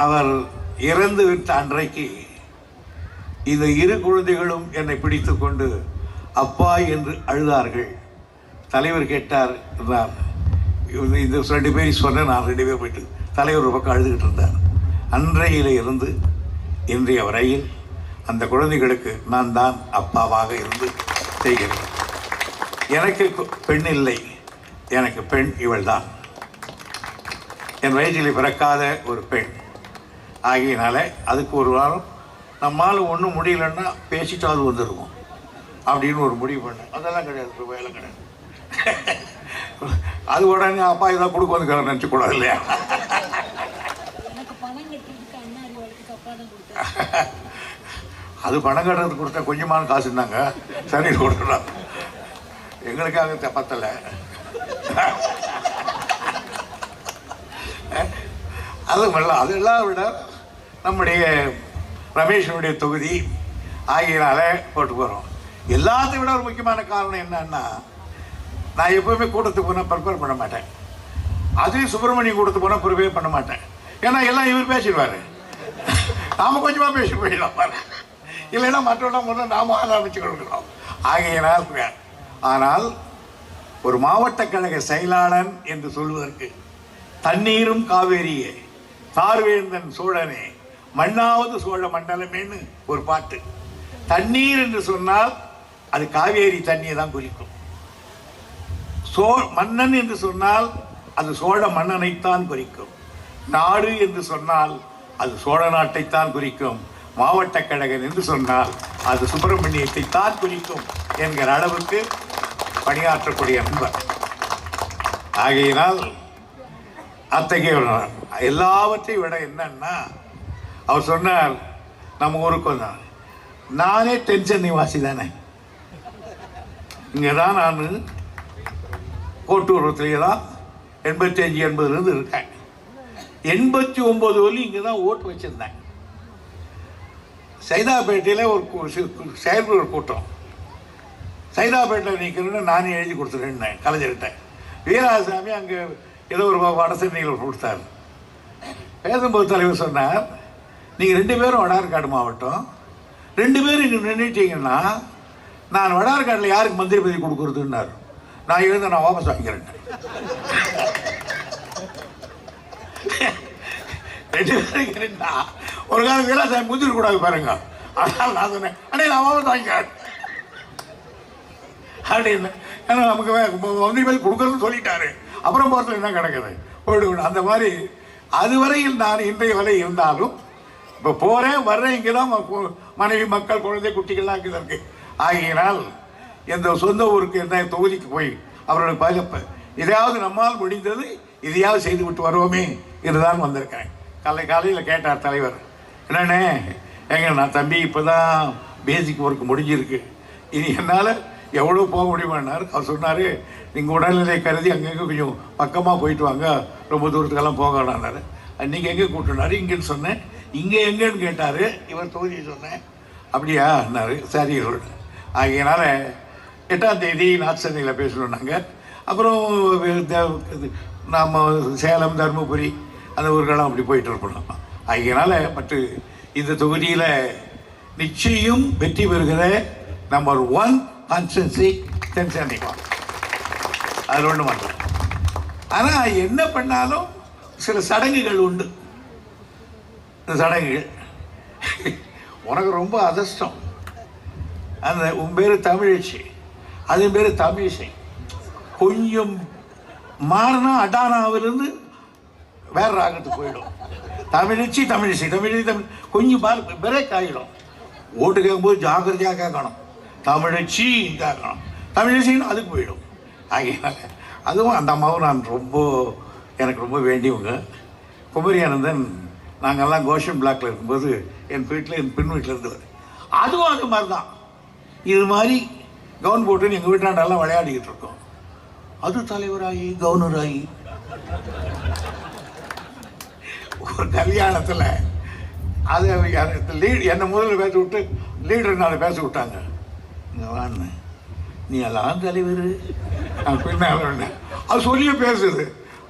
அவர் இறந்து விட்ட அன்றைக்கு இந்த இரு குழந்தைகளும் என்னை பிடித்து கொண்டு அப்பா என்று அழுதார்கள். தலைவர் கேட்டார் என்றார் இந்த ரெண்டு பேரும் சொன்ன நான் ரெண்டு பேர் போயிட்டு தலைவர் ஒரு பக்கம் அழுதுகிட்டு இருந்தார். அன்றையில இருந்து இன்றைய வரையில் அந்த குழந்தைகளுக்கு நான் தான் அப்பாவாக இருந்து செய்கிறேன். எனக்கு பெண் இல்லை எனக்கு பெண் இவள்தான். என் வயதில் பிறக்காத ஒரு பெண். ஆகியனால அதுக்கு ஒரு வாரம் நம்மால் ஒன்றும் முடியலன்னா பேசிட்டாவது வந்துருவோம் அப்படின்னு ஒரு முடிவு பண்ணேன். அதெல்லாம் கிடையாது வேலை கிடையாது. அது உடனே அப்பா இதான் கொடுக்க வந்துக்கிறேன் நினச்சிக்கூடாது இல்லையா? அது பணம் கட்டுறதுக்கு கொடுத்தா கொஞ்சமான காசு இருந்தாங்க. சரி கொடுத்துடலாம். எங்களுக்காக பத்தல. அது அதெல்லாம் விட நம்முடைய ரமேஷனுடைய தொகுதி ஆகியனால போட்டு போகிறோம் எல்லாத்தையும் விட ஒரு முக்கியமான காரணம் என்னன்னா நான் எப்பவுமே கூட்டத்துக்கு போனால் ப்ரிப்பேர் பண்ண மாட்டேன். அதுலேயும் சுப்பிரமணியம் கூட்டத்துக்கு போனால் ப்ரிப்பேர் பண்ண மாட்டேன். ஏன்னா எல்லாம் இவர் பேசிடுவார். நாம் கொஞ்சமாக பேசி போயிடலாம் பாரு. இல்லைன்னா மற்றவெல்லாம் முதல்ல நாம ஆரம்பிச்சு கொடுக்கணும். ஆகையினால் ஆனால் ஒரு மாவட்ட கழக செயலாளன் என்று சொல்வதற்கு தண்ணீரும் காவேரியே. தார்வேந்தன் சோழனே. மண்ணாவது சோழ மண்டலமேன்னு ஒரு பாட்டு. தண்ணீர் என்று சொன்னால் அது காவேரி தண்ணியை தான் குறிக்கும். சோ மன்னன் என்று சொன்னால் அது சோழ மன்னனைத்தான் குறிக்கும். நாடு என்று சொன்னால் அது சோழ நாட்டைத்தான் குறிக்கும். மாவட்ட கழகன் என்று சொன்னால் அது சுப்பிரமணியத்தை தான் குறிக்கும் என்கிற அளவுக்கு பணியாற்றக்கூடிய நண்பர். ஆகையினால் அத்தகைய எல்லாவற்றையும் விட என்னன்னா அவர் சொன்னார் நம்ம ஊருக்கு வந்தார் நானே டென்ஷன் நிவாசி தானே. இங்கே தான் நான் கோட்டூரத்துலேயே தான் எண்பத்தி அஞ்சு எண்பதுலேருந்து இருக்கேன். எண்பத்தி ஒம்பது வலி இங்கே தான் ஓட்டு வச்சுருந்தேன். சைதாப்பேட்டையில் ஒரு கூ- செயற்குழு கூட்டம். சைதாப்பேட்டையில் நிற்கிறேன்னு நானே எழுதி கொடுத்துருந்தேன் கலைஞர்கிட்ட. வீராசாமி அங்கே ஏதோ ஒரு வட கொடுத்தார் கொடுத்தாரு. பேசும்போது தலைவர் சொன்னார் நீங்கள் ரெண்டு பேரும் வடார்காடு மாவட்டம். ரெண்டு பேரும் இங்கே நின்றுட்டீங்கன்னா நான் வடார்காட்டில் யாருக்கு மந்திரி பதவி கொடுக்குறதுன்னாரு. நான் எழுத நான் வாபஸ் வாங்கிறேன் ரெண்டு பேரும் ஒரு காலம் வீராசாமி முந்திரி கூடாது பாருங்க. அதனால் நான் சொன்னேன் அடே நான் வாபஸ் வாங்கிக்கிறேன். அப்படின்னு. ஏன்னா நமக்கு மந்திரி பதவி கொடுக்குறதுன்னு சொல்லிட்டாரு. அப்புறம் போகிறதுல என்ன கிடக்குது? போயிடுவேன் அந்த மாதிரி அதுவரையில் நான் இன்றைய வரை இருந்தாலும் இப்போ போகிறேன் வர்றேன் இங்கே தான் மனைவி மக்கள் குழந்தை குட்டிகள்லாம் இங்கே இருக்கு. ஆகையினால் எந்த சொந்த ஊருக்கு என்ன தொகுதிக்கு போய் அவரோட பகப்ப இதையாவது நம்மால் முடிந்தது இதையாவது செய்து விட்டு வருவோமே இதுதான் வந்திருக்கேன் காலை காலையில் கேட்டார் தலைவர். என்னண்ணே எங்க நான் தம்பி இப்போ தான் பேசிக் ஒர்க் முடிஞ்சிருக்கு. இனி என்னால் எவ்வளோ போக முடியுமான்னார். அவர் சொன்னார் நீங்கள் உடல்நிலை கருதி அங்கங்கே கொஞ்சம் பக்கமாக போயிட்டு வாங்க. ரொம்ப தூரத்துக்கெல்லாம் போக வேணான்னாரு அன்றைக்கி எங்கே கூட்டினாரு இங்கேன்னு சொன்னேன். இங்கே எங்கேன்னு கேட்டார். இவர் தொகுதியை சொன்னேன். அப்படியான்னாரு சரி சொல்லிட்டேன் ஆகையினால எட்டாம் தேதி நார்த் பேசணும் நாங்கள் அப்புறம் நாம் சேலம் தருமபுரி அந்த ஊர்களெல்லாம் அப்படி போயிட்டு இருப்போம் ஆகையினால பட்டு இந்த தொகுதியில் நிச்சயம் வெற்றி பெறுகிற நம்பர் ஒன் கான்ஸ்டன்சி தென் சென்னை அது ஒன்று மாட்டோம். ஆனால் என்ன பண்ணாலும் சில சடங்குகள் உண்டு. சடங்குகள் உனக்கு ரொம்ப அதிர்ஷ்டம். அந்த உன் பேர் தமிழச்சி அது பேர் தமிழிசை. கொஞ்சம் மாறினா அடானாவிலிருந்து வேற ராகத்துக்கு போயிடும். தமிழிச்சி தமிழிசை தமிழிசை தமிழ் கொஞ்சம் பார் பிரேக் ஆகிடும். ஓட்டு கேட்கும்போது ஜாக்கிரதையாக கேட்கணும். தமிழச்சி கேட்கணும். தமிழிசைன்னு அதுக்கு போயிடும். ஆகையினால அதுவும் அந்த அம்மாவும் நான் ரொம்ப எனக்கு ரொம்ப வேண்டியவங்க. குமரி ஆனந்தன் நாங்கள்லாம் கோஷன் பிளாக்ல இருக்கும்போது என் வீட்டில் என் பின் வீட்டில் இருந்தவர் அதுவும் அது மாதிரி தான் இது மாதிரி கவுன் போட்டு எங்கள் வீட்டாண்டெல்லாம் விளையாடிக்கிட்டு இருக்கோம். அது தலைவராகி கவர்னராகி ஒரு கல்யாணத்தில் அது லீட் என்னை முதல்ல பேச விட்டு லீடர் நாளை பேச விட்டாங்க. இங்கே வான்னு. நீ எல்லாம் தலைவர். நான் பின்னால் அது சொல்லியே பேசுது.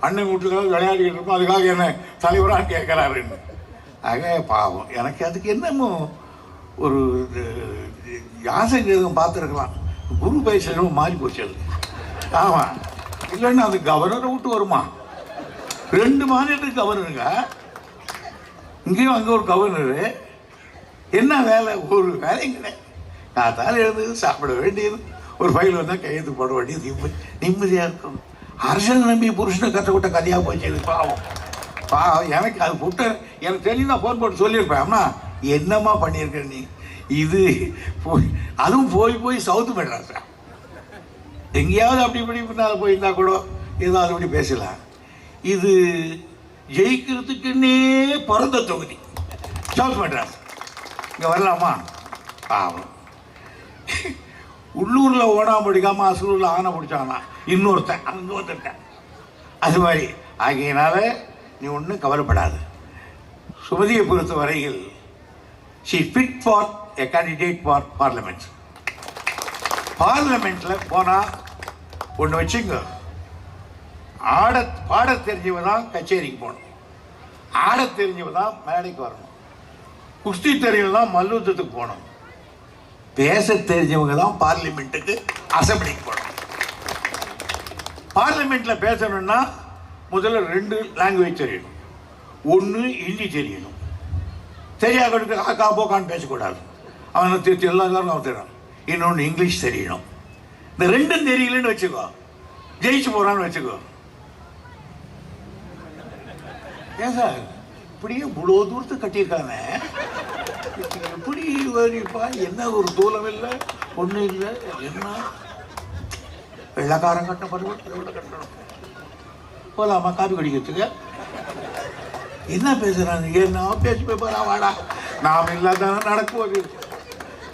அண்ணன் வீட்டுல விளையாடிக்கிட்டு இருப்போம் அதுக்காக என்ன தலைவராக கேட்குறாருன்னு ஆக பாவம். எனக்கு அதுக்கு என்னமோ ஒரு யாசகம் பார்த்துருக்கலாம். குரு பயிற்சி மாறி போச்சு அது. ஆமாம் இல்லைன்னா அது கவர்னரை விட்டு வருமா? ரெண்டு மாநிலத்துக்கு கவர்னருங்க இங்கேயும் அங்கே ஒரு கவர்னரு என்ன வேலை? ஒரு வேலையும் கிடையாது. தான் எழுது சாப்பிட வேண்டியது. ஒரு ஃபைல் வந்தால் கையெழுத்து போட வேண்டியது. நிம்மதி நிம்மதியாக இருக்கும் அரசன் நம்பி புருஷனை கற்றுக்கிட்ட கதையாக போச்சு பாவம். பாவம். எனக்கு அது புட்ட எனக்கு தெரியும் நான் ஃபோன் போட்டு சொல்லியிருப்பேன். அம்மா என்னம்மா பண்ணியிருக்க நீ? இது போய் அதுவும் போய் போய் சவுத்து மெட்ராஸா எங்கேயாவது அப்படி இப்படி பின்னால் போயிருந்தா கூட ஏதாவது அப்படி பேசலாம். இது ஜெயிக்கிறதுக்குன்னே பிறந்த தொகுதி. சவுத் மெட்ராஸ் இங்கே வரலாமா? பாவம். உள்ளூரில் ஓடாமல் பிடிக்காம அசூரில் ஆனை பிடிச்சானா? இன்னொருத்தன் அங்கே இன்னொருத்தன் அது மாதிரி. ஆகையினால நீ ஒன்றும் கவலைப்படாது. சுமதியை பொறுத்த வரையில் she fit for a candidate for parliament பார்லிமெண்ட்டில் போனால் ஒன்று வச்சுங்க ஆட பாட தெரிஞ்சவ தான் கச்சேரிக்கு போகணும். ஆட தெரிஞ்சவ தான் மேடைக்கு வரணும். குஸ்தி தெரிஞ்சவ தான் மல்யுத்தத்துக்கு போகணும். பேச தெரிஞ்சவங்க தான் பார்லிமெண்ட்டுக்கு அசம்பிளிக்கு போகணும். பார்லிமெண்ட்ல பேசணும்னா முதல்ல ரெண்டு லாங்குவேஜ் தெரியணும். ஒன்று ஹிந்தி தெரியணும். தெரியாதவனுக்கு காக்கா போக்கான்னு பேசக்கூடாது. அவனை திருத்தி எல்லா எல்லாரும் அவன் தெரியும் இன்னொன்று இங்கிலீஷ் தெரியணும். இந்த ரெண்டும் தெரியலன்னு வச்சுக்கோ. ஜெயிச்சு போறான்னு வச்சுக்கோ. ஏன் சார்? இப்படியே இவ்வளோ தூரத்து கட்டியிருக்காங்க எப்படி வரிப்பா என்ன ஒரு தூலம் இல்லை ஒன்றும் இல்லை என்ன? வெள்ளக்காரன் கட்ட பருவம் கட்டணும்? போலாமா காப்பி குடிக்கிறதுக்கு? என்ன பேசுகிறாங்க என்ன பேசி போய் வாடா. நாம் இல்லாதான நடக்குவது?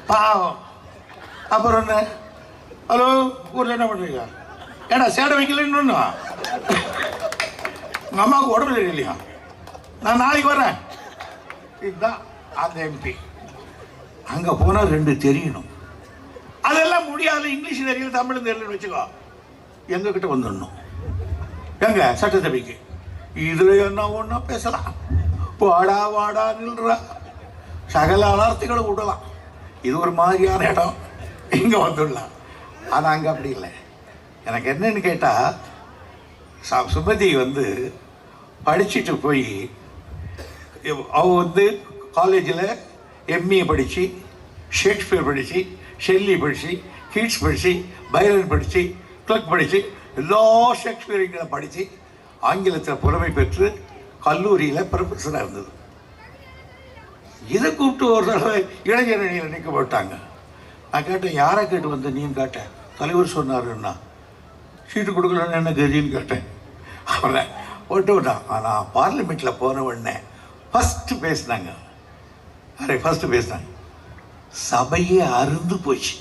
பாவம். அப்புறம் என்ன? ஹலோ ஊரில் என்ன பண்ணுறீங்க ஏடா சேடை வைக்கலன்னு உங்கள் அம்மாவுக்கு உடம்பு சரியில்லையா? நான் நாளைக்கு வரேன். இதுதான் அந்த எம்பி அங்கே போனால் ரெண்டு தெரியணும். அதெல்லாம் முடியாது. இங்கிலீஷ் தெரியல தமிழ் தெரியலன்னு வச்சுக்கோ. எங்ககிட்ட வந்துடணும். எங்க? சட்டசபைக்கு. இதுல என்ன ஒன்றா பேசலாம்? வாடா வாடா நில்றா. சகல அலார்த்திகளை விடலாம் இது ஒரு மாதிரியான இடம். இங்க வந்துடலாம். ஆனா அங்க அப்படி இல்லை. எனக்கு என்னன்னு கேட்டா ச- சுமதி வந்து படிச்சுட்டு போய் அவ வந்து காலேஜில் எம்ஏ படித்து ஷேக்ஸ்பியர் படித்து ஷெல்லி படித்து கீட்ஸ் படித்து பைரன் படித்து கிளக் படித்து எல்லா ஷேக்ஸ்பியரிங்களை படித்து ஆங்கிலத்தில் புறமை பெற்று கல்லூரியில் ப்ரொஃபஸராக இருந்தது. இதை கூப்பிட்டு ஒரு தடவை இளைஞர் அணியில் நிற்க போட்டாங்க. நான் கேட்டேன் யாரை கேட்டு வந்த நீன்னு கேட்டேன். தலைவர் சொன்னாருன்னா சீட்டு கொடுக்கலன்னு என்ன கதின்னு கேட்டேன். அவனை ஓட்டு விட்டான் ஆனால் பார்லிமெண்ட்டில் போன உடனே ஃபஸ்ட்டு பேசினாங்க. அரை ஃபஸ்ட்டு பேசினாங்க சபையே அருந்து போச்சு.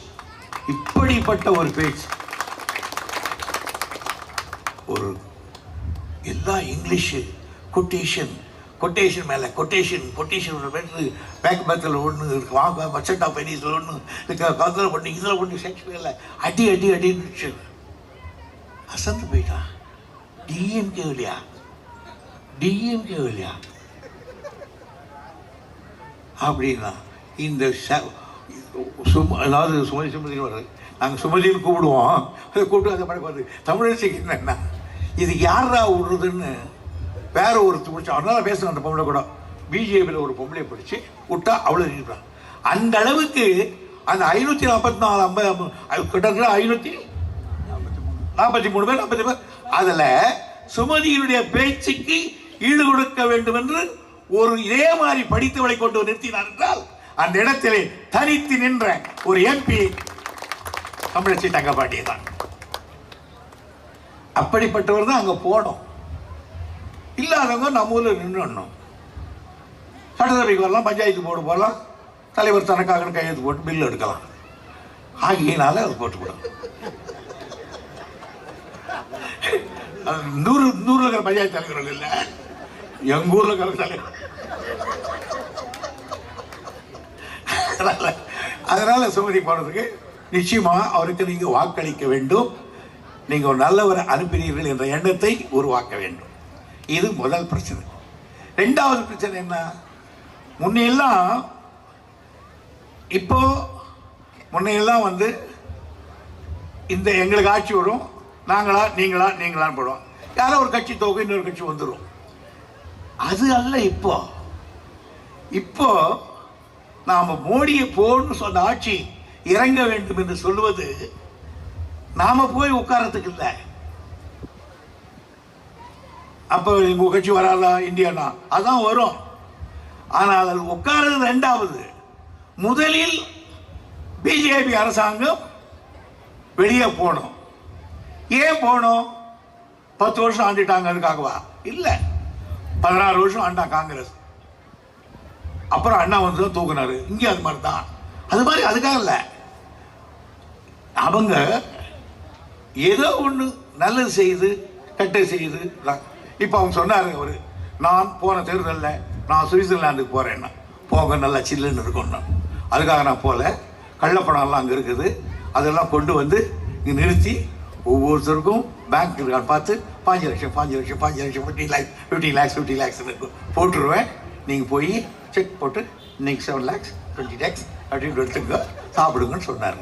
இப்படிப்பட்ட ஒரு பேச்சு. ஒரு எல்லா இங்கிலீஷு கொட்டேஷன் கொட்டேஷன் மேலே கொட்டேஷன் கொட்டேஷன் மேலே பேக் பேக்கில் ஒன்று இருக்கு வாங்க மச்சட் ஆஃப் பெனிஸில் ஒன்று இருக்க கதில் பண்ணி இதில் பண்ணி ஷேக்ஸ்பியரில் அடி அடி அடின்னு அசந்து போயிட்டான் டிஎம்கே இல்லையா டிஎம்கே இல்லையா அப்படின்னா இந்த சும் சும அதாவது சுமதி சுமதி வருது நாங்கள் சுமதின்னு கூப்பிடுவோம். அதை கூப்பிட்டு அதை படம் பார்த்து தமிழரசிக்கு என்னென்னா இது யாரா விடுறதுன்னு வேற ஒரு பிடிச்சி அதனால பேசணும் அந்த பொம்பளை கூட பிஜேபியில் ஒரு பொம்பளை பிடிச்சி விட்டா அவ்வளோ இருக்கிறான் அந்த அளவுக்கு அந்த ஐநூற்றி நாற்பத்தி நாலு ஐம்பது ஐம்பது, ஐநூற்றி கிட்டத்தட்ட ஐநூற்றி நாற்பத்தி மூணு பேர் நாற்பத்தி பேர். அதில் சுமதியினுடைய பேச்சுக்கு ஈடு கொடுக்க வேண்டும் என்று ஒரு இதே மாதிரி படித்தவளை கொண்டு நிறுத்தினார் என்றால் அந்த இடத்திலே தனித்து நின்ற ஒரு எம்பி தமிழச்சி தங்கப்பாட்டி தான். அப்படிப்பட்டவர் தான் அங்க போனோம். இல்லாதவங்க நம்ம ஊர்ல நின்றுடணும் சட்டசபைக்கு வரலாம் பஞ்சாயத்து போர்டு போகலாம் தலைவர் தனக்காக கையெழுத்து போட்டு பில் எடுக்கலாம். ஆகியனால அது போட்டுக்கூடாது அது நூறு நூறுல இருக்கிற பஞ்சாயத்து தலைவர்கள் இல்லை. எங்க ஊர்ல கலந்தாங்க தலைவர் அதனால சுமதி போனதுக்கு நிச்சயமாக அவருக்கு நீங்க வாக்களிக்க வேண்டும். நீங்க ஒரு நல்லவரை அனுப்பினீர்கள் என்ற எண்ணத்தை உருவாக்க வேண்டும். இது முதல் பிரச்சனை. ரெண்டாவது பிரச்சனை என்ன? முன்னையெல்லாம் இப்போ முன்னையெல்லாம் வந்து இந்த எங்களுக்கு ஆட்சி வரும். நாங்களா நீங்களா நீங்களான்னு போடுவோம். யாரோ ஒரு கட்சி தொகை இன்னொரு கட்சி வந்துடும் அது அல்ல இப்போ. இப்போ நாம் மோடியை போன்னு சொன்ன ஆட்சி இறங்க வேண்டும் என்று சொல்லுவது நாம போய் உட்கார்றதுக்கு இல்லை. அப்போ எங்கள் கட்சி வராதா இந்தியானா? அதான் வரும். ஆனால் அது உட்கார்றது ரெண்டாவது. முதலில் பிஜேபி அரசாங்கம் வெளியே போகணும். ஏன் போகணும்? பத்து வருஷம் ஆண்டிட்டாங்க அதுக்காகவா? இல்லை. பதினாறு வருஷம் அண்ணா காங்கிரஸ். அப்புறம் அண்ணா வந்து தான் தூக்குனாரு. இங்கே அது மாதிரி தான். அது மாதிரி அதுக்காக இல்லை. அவங்க ஏதோ ஒன்று நல்லது செய்து கெட்ட செய்து இப்போ அவங்க சொன்னார் அவர் நான் போன தேர்தலில் நான் சுவிட்சர்லாந்துக்கு போகிறேன்னா போக நல்லா சில்லுன்னு இருக்கும்னா அதுக்காக நான் போகல கள்ளப்பணம்லாம் அங்கே இருக்குது. அதெல்லாம் கொண்டு வந்து இங்கே நிறுத்தி ஒவ்வொருத்தருக்கும் பேங்க் இருக்கான்னு பார்த்து பாஞ்சு லட்சம் பாஞ்சு லட்சம் பாஞ்சு லட்சம் fifty lakhs fifty lakhs fifty lakhs போட்டுருவேன். நீங்கள் போய் செக் போட்டு இன்னைக்கு செவன் லேக்ஸ் டுவெண்ட்டி லேக்ஸ் அப்படின்னு எடுத்துங்க சாப்பிடுங்கன்னு சொன்னார்.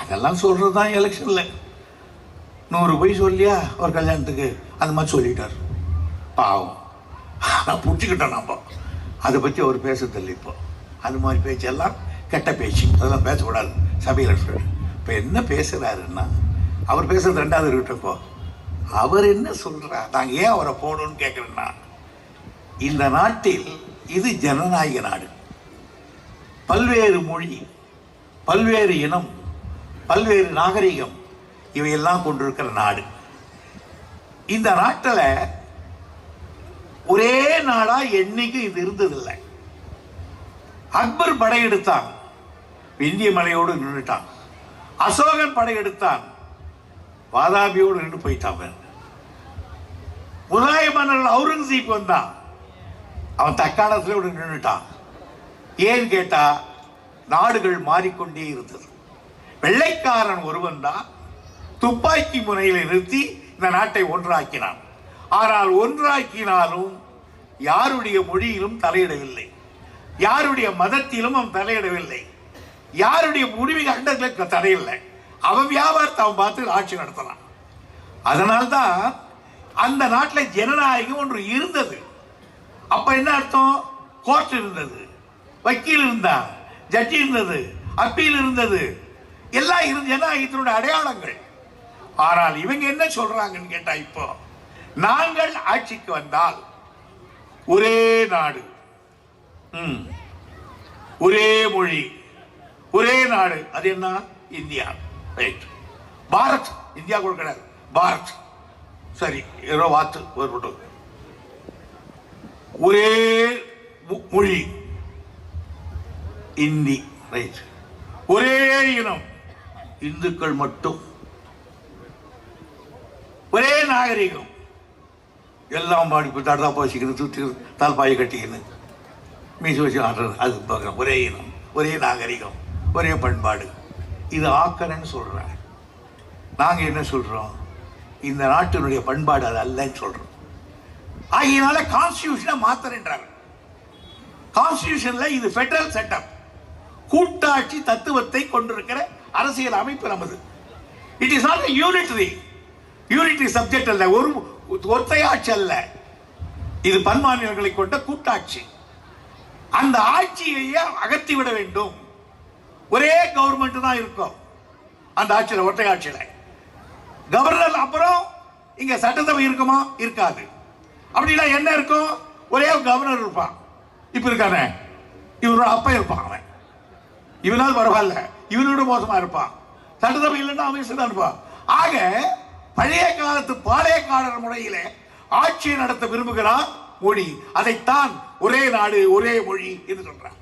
அதெல்லாம் சொல்கிறது தான் எலெக்ஷனில் நூறு போய் சொல்லியா ஒரு கல்யாணத்துக்கு? அந்த மாதிரி சொல்லிட்டார். பாவம். நான் பிடிச்சிக்கிட்டேன் நம்ம அதை பற்றி அவர் பேசுறதில்லை இப்போ. அது மாதிரி பேச்செல்லாம் கெட்ட பேச்சு. அதெல்லாம் பேசக்கூடாது. சபையில் இப்போ என்ன பேசுகிறாருன்னா அவர் பேசுறது ரெண்டாவது இருக்கட்டும் அவர் என்ன சொல்கிறார் நாங்கள் ஏன் அவரை போகணும்னு கேட்குறேன்னா இந்த நாட்டில் இது ஜனநாயக நாடு. பல்வேறு மொழி பல்வேறு இனம் பல்வேறு நாகரிகம் இவையெல்லாம் கொண்டிருக்கிற நாடு. இந்த நாட்டில் ஒரே நாடா என்னைக்கும் இது இருந்ததில்லை. அக்பர் படையெடுத்தான். விந்திய மலையோடு நின்றுட்டான் அசோகன் படையெடுத்தான். வாதாபியோடு நின்று போயிட்டான் அவன். முலாய அவுரங்கசீப் வந்தான் அவன் தக்காணத்திலோடு நின்றுட்டான் ஏன் கேட்டா நாடுகள் மாறிக்கொண்டே இருந்தது. வெள்ளைக்காரன் ஒருவன் தான் துப்பாக்கி முனையில் நிறுத்தி இந்த நாட்டை ஒன்றாக்கினான். ஆனால் ஒன்றாக்கினாலும் யாருடைய மொழியிலும் தலையிடவில்லை. யாருடைய மதத்திலும் அவன் தலையிடவில்லை. யாருடைய முடிவு கண்டத்தில் தடையில்லை அவன் வியாபாரத்தை அவன் பார்த்து ஆட்சி நடத்தலாம். அதனால்தான் அந்த நாட்டில் ஜனநாயகம் ஒன்று இருந்தது. அப்ப என்ன அர்த்தம்? கோர்ட் இருந்தது. வக்கீல் இருந்தா ஜட்ஜி இருந்தது. அப்பீல் இருந்தது. எல்லாம் இருந்து ஜனநாயகத்தினுடைய அடையாளங்கள். ஆனால் இவங்க என்ன சொல்றாங்கன்னு கேட்டா இப்போ நாங்கள் ஆட்சிக்கு வந்தால் ஒரே நாடு. ம். ஒரே மொழி. ஒரே நாடு. அது என்ன? இந்தியா. ரைட் பாரத் இந்தியா கூட கிடையாது பாரத். சரி ஏதோ வாத்து ஒரு ஒரே மொழி. இந்தி. ரைட் ஒரே இனம். இந்துக்கள் மட்டும். ஒரே நாகரிகம். எல்லாம் பாடி தடதா போசிக்கணும் சுற்றி தால்பாயை கட்டிக்கணும் மீசி வச்சு ஆடுறது. அது பார்க்குறோம் ஒரே இனம். ஒரே நாகரிகம். ஒரே பண்பாடு. இது ஆக்கணும்னு சொல்கிறாங்க நாங்கள் என்ன சொல்கிறோம் இந்த நாட்டினுடைய பண்பாடு அது அல்லன்னு சொல்கிறோம் ஆகியனால கான்ஸ்டியூஷனை மாத்திரன்றாங்க கான்ஸ்டியூஷனில் இது ஃபெடரல் செட்டப் கூட்டாட்சி தத்துவத்தை கொண்டிருக்கிற அரசியல் அமைப்பு நமது. It is not unitary unitary subject அல்ல. ஒரு ஒற்றையாட்சி அல்ல. இது பன்மாநிலங்களை கொண்ட கூட்டாட்சி. அந்த ஆட்சியையே அகற்றி விட வேண்டும். ஒரே கவர்மெண்ட் தான் இருக்கும். அந்த ஆட்சியில் ஒற்றை ஆட்சியில். கவர்னர் அப்புறம் இங்க சட்டசபை இருக்குமா? இருக்காது. அப்படின்னா என்ன இருக்கும்? ஒரே கவர்னர் இருப்பான். இப்ப இருக்கானே? இவனோட அப்பா இருப்பான் அவன். இவனால் பரவாயில்ல. இவனோட மோசமா இருப்பான். சட்டசபை இல்லைன்னா அவன் தான் இருப்பான். ஆக பழைய காலத்து பாளையக்காரர் முறையில் ஆட்சியை நடத்த விரும்புகிறான் மொழி அதைத்தான் ஒரே நாடு ஒரே மொழி என்று சொல்றான்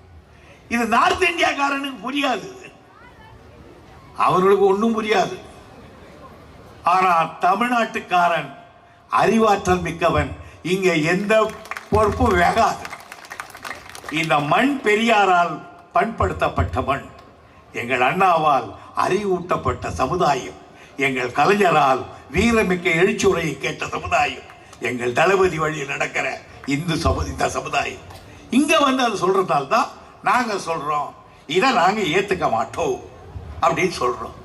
இது நார்த் இந்தியாக்காரனுக்கு புரியாது. அவர்களுக்கு ஒன்றும் புரியாது. ஆனால் தமிழ்நாட்டுக்காரன் அறிவாற்றல் மிக்கவன். இங்க எந்த பொறுப்பும் வேகாது. இந்த மண் பெரியாரால் பண்படுத்தப்பட்ட மண். எங்கள் அண்ணாவால் அறிவூட்டப்பட்ட சமுதாயம். எங்கள் கலைஞரால் வீரமிக்க எழுச்சுரையை கேட்ட சமுதாயம். எங்கள் தளபதி வழியில் நடக்கிற இந்து சமு இந்த சமுதாயம். இங்க வந்து அது சொல்றதால்தான் நாங்கள் சொல்கிறோம் இதை நாங்கள் ஏற்றுக்க மாட்டோம். அப்படின்னு சொல்கிறோம்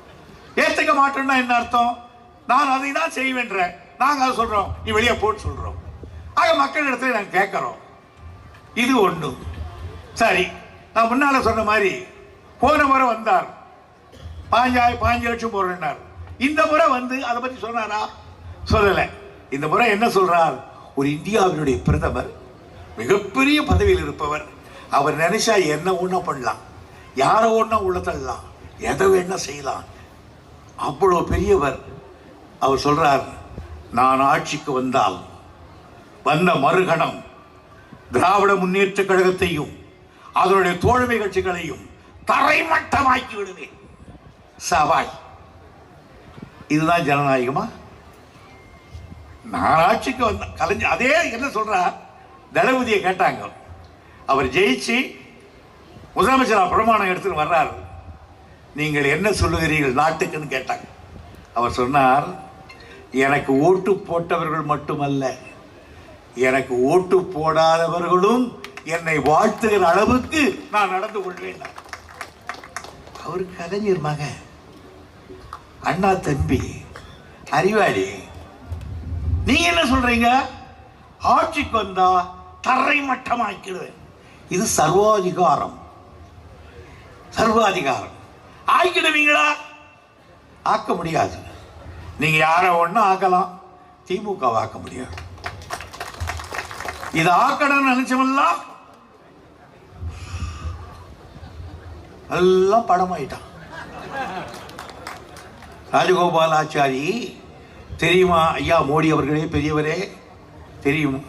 ஏற்றுக்க மாட்டோம்னா என்ன அர்த்தம்? நான் அதை தான் செய்வேன்றேன். நாங்கள் அதை சொல்கிறோம் நீ வெளியே போட்டு சொல்கிறோம் ஆக மக்கள் இடத்துல நாங்கள் கேட்குறோம். இது ஒன்று சரி நான் முன்னால் சொன்ன மாதிரி போன முறை வந்தார். பாஞ்சாய் பாஞ்சு லட்சம் போடுறார் இந்த முறை வந்து அதை பற்றி சொன்னாரா? சொல்லலை. இந்த முறை என்ன சொல்றார்? ஒரு இந்தியாவினுடைய பிரதமர் மிகப்பெரிய பதவியில் இருப்பவர். அவர் நினைச்சா என்ன ஒண்ணா பண்ணலாம்? யாரை ஒண்ணா உள்ள தள்ளலாம் எதை வேணா செய்யலாம்? அவ்வளவு பெரியவர். அவர் சொல்றார் நான் ஆட்சிக்கு வந்தால் வந்த மறுகணம் திராவிட முன்னேற்ற கழகத்தையும் அதனுடைய தோழமை கட்சிகளையும் தரைமட்டமாக்கி விடுவேன். சவாய் இதுதான் ஜனநாயகமா? நான் ஆட்சிக்கு வந்த கலைஞர் அதே என்ன சொல்றா தளபதியை கேட்டாங்க. அவர் ஜெயிச்சு முதலமைச்சர் பிரமாணம் எடுத்துன்னு வர்றார். நீங்கள் என்ன சொல்லுகிறீர்கள் நாட்டுக்குன்னு கேட்டாங்க. அவர் சொன்னார் எனக்கு ஓட்டு போட்டவர்கள் மட்டுமல்ல எனக்கு ஓட்டு போடாதவர்களும் என்னை வாழ்த்துகிற அளவுக்கு நான் நடந்து கொள்வேன். அவர் கலைஞர் மகன் அண்ணா தம்பி அறிவாளி நீங்க என்ன சொல்றீங்க? ஆட்சிக்கு வந்தா தரை மட்டமாக்கிடுவேன் இது சர்வாதிகாரம். சர்வாதிகாரம். ஆக்கிடுவீங்களா? ஆக்க முடியாது. நீங்கள் யாரை ஒண்ணு ஆக்கலாம் திமுக ஆக்க முடியாது. இது ஆக்கணும்னு நினைச்சவெல்லாம் எல்லாம் படமாயிட்டான். ராஜகோபால் ஆச்சாரி தெரியுமா? ஐயா மோடி அவர்களே பெரியவரே தெரியும்.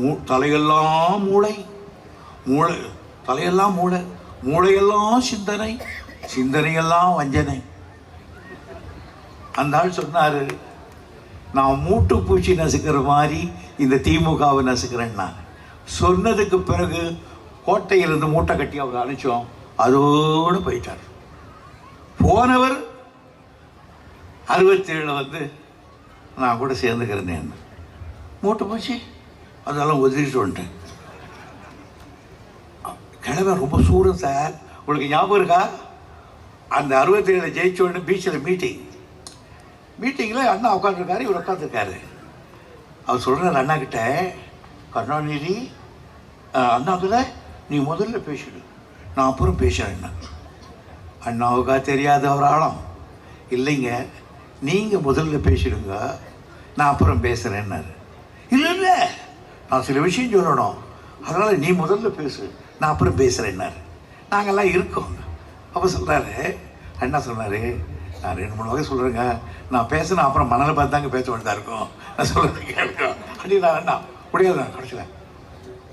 தலையெல்லாம் மூளை. மூளை தலையெல்லாம் மூளை. மூளையெல்லாம் சிந்தனை சிந்தனையெல்லாம் வஞ்சனை. அந்த ஆள் சொன்னார் நான் மூட்டு பூச்சி நசுக்கிற மாதிரி இந்த திமுகவை நசுக்கிறேன்னா சொன்னதுக்கு பிறகு கோட்டையிலிருந்து மூட்டை கட்டி அவர் அனுப்பிச்சோம். அதோடு போயிட்டார். போனவர் அறுபத்தேழில் வந்து நான் கூட சேர்ந்துக்கிறேன் மூட்டை பூச்சி அதெல்லாம் ஒதுக்கிட்டு வந்துட்டேன். கிழவன் ரொம்ப சூரம் சார். உங்களுக்கு ஞாபகம் இருக்கா? அந்த அறுபத்தேழில் ஜெயிச்ச உடனே பீச்சில் மீட்டிங் மீட்டிங்கில் அண்ணா உட்காந்துருக்காரு இவர் உட்காந்துருக்காரு அவர் சொல்கிறார் அண்ணா கிட்ட கருணாநிதி அண்ணா கூட நீ முதல்ல பேசிடு. நான் அப்புறம் பேசுகிறேன் அண்ணாவுக்கா தெரியாத ஒரு ஆழம். இல்லைங்க நீங்கள் முதல்ல பேசிடுங்க. நான் அப்புறம் பேசுகிறேன்னாரு இல்லை இல்லை. நான் சில விஷயம் சொல்லணும். அதனால் நீ முதல்ல பேசு. நான் அப்புறம் பேசுகிறேன்னாரு நாங்கள்லாம் இருக்கோம். அப்போ சொல்கிறாரு அண்ணா சொன்னார் நான் ரெண்டு மூணு வகை சொல்கிறேங்க நான் பேசினேன் அப்புறம் மணலை பார்த்து தாங்க பேச வேண்டியதாக இருக்கும். நான் சொல்கிறது கேட்கும் அப்படி நான் அண்ணா முடியாது கடைசியில்.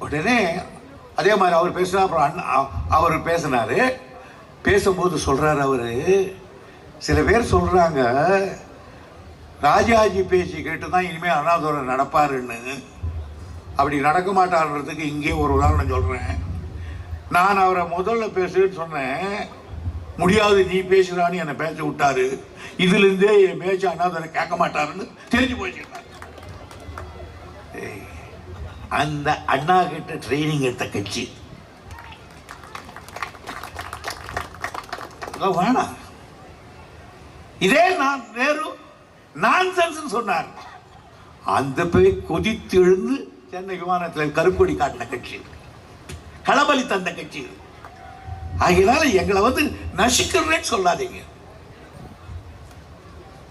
உடனே அதே மாதிரி அவர் பேசினா அப்புறம் அண்ணா அவர் பேசினார். பேசும்போது சொல்கிறார் அவர் சில பேர் சொல்கிறாங்க ராஜாஜி பேச்சு கேட்டு தான் இனிமேல் அண்ணாதுரை நடப்பாருன்னு. அப்படி நடக்க மாட்டாருன்றதுக்கு இங்கே ஒரு உதாரணம் சொல்கிறேன் நான் அவரை முதல்ல பேசுன்னு சொன்னேன். முடியாது நீ பேசுறான்னு என்னை பேச விட்டாரு. இதுல இருந்தே என் பேச்சு அண்ணாதுரை கேட்க மாட்டாருன்னு தெரிஞ்சு போச்சுட்டாரு அந்த அண்ணா கிட்ட ட்ரைனிங் எடுத்த கட்சி. வேணாம் இதே நான் நேரு நான்சென்ஸ் சொன்னார். அந்த போய் கொதித்து எழுந்து சென்னை விமானத்தில் கருப்பொடி காட்டின கட்சி. களபலி தந்த கட்சி. ஆகினால எங்களை வந்து நசிக்கிறேன்னு சொல்லாதீங்க.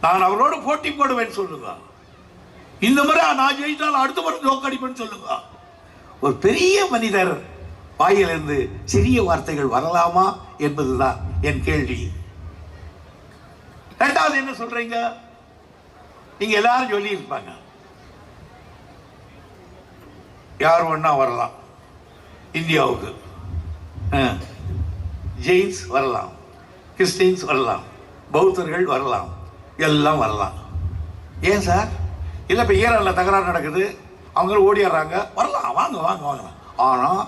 நான் அவரோட போட்டி போடுவேன்னு சொல்லுங்க. இந்த முறை நான் ஜெயித்தால் அடுத்த முறை தோக்கடிப்பேன்னு சொல்லுங்க. ஒரு பெரிய மனிதர் வாயிலிருந்து சிறிய வார்த்தைகள் வரலாமா என்பதுதான் என் கேள்வி. ரெண்டாவது என்ன சொல்றீங்க? நீங்க எல்லாரும் சொல்லி இருப்பாங்க யார் ஒன்னா வரலாம்? இந்தியாவுக்கு. ஜெயின்ஸ் வரலாம். கிறிஸ்டின்ஸ் வரலாம். பௌத்தர்கள் வரலாம். எல்லாம் வரலாம். ஏன் சார்? இல்லை இப்போ ஈரானில் தகராறு நடக்குது. அவங்களும் ஓடிடுறாங்க வரலாம். வாங்க வாங்க வாங்க. ஆனால்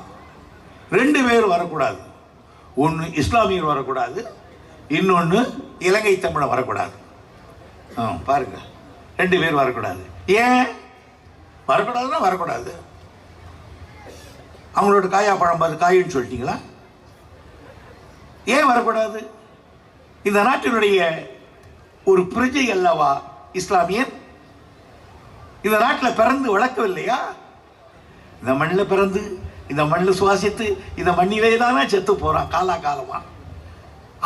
ரெண்டு பேர் வரக்கூடாது. ஒன்று இஸ்லாமியர் வரக்கூடாது. இன்னொன்று இலங்கை தமிழை வரக்கூடாது. ஆ பாருங்க. ரெண்டு பேர் வரக்கூடாது. ஏன்? வரக்கூடாதுன்னா வரக்கூடாது. அவங்களோட காயா பழம் பார்த்து காயின்னு சொல்லிட்டீங்களா? ஏன் வரக்கூடாது? இந்த நாட்டினுடைய ஒரு பிரஜை அல்லவா இஸ்லாமியன் இந்த நாட்டில் பிறந்து வளர்க்கவில்லையா? இந்த மண்ணில் பிறந்து இந்த மண்ணில் சுவாசித்து இந்த மண்ணிலே தானே செத்து போகிறான் காலா காலமாக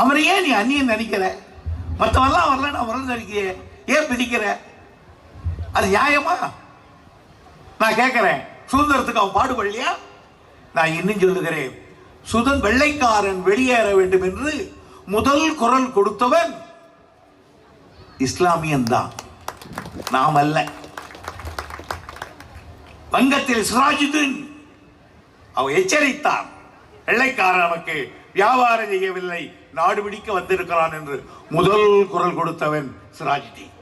அவனை ஏன் நீ அந்நியன் நினைக்கிற? மற்றவெல்லாம் வரல நான் வரல நினைக்கிற ஏன் பிடிக்கிற? அது நியாயமா? நான் கேட்குறேன் சுதந்திரத்துக்கு அவன் பாடுபடலையா? நான் இன்னும் சொல்லுகிறேன். சுதன் வெள்ளைக்காரன் வெளியேற வேண்டும் என்று முதல் குரல் கொடுத்தவன் இஸ்லாமியன் தான் நாம் அல்ல. வங்கத்தில் சிராஜுதீன் அவன் எச்சரித்தான். வெள்ளைக்காரன் நமக்கு வியாபாரம் செய்யவில்லை நாடு பிடிக்க வந்திருக்கிறான் என்று முதல் குரல் கொடுத்தவன் சிராஜுதீன்.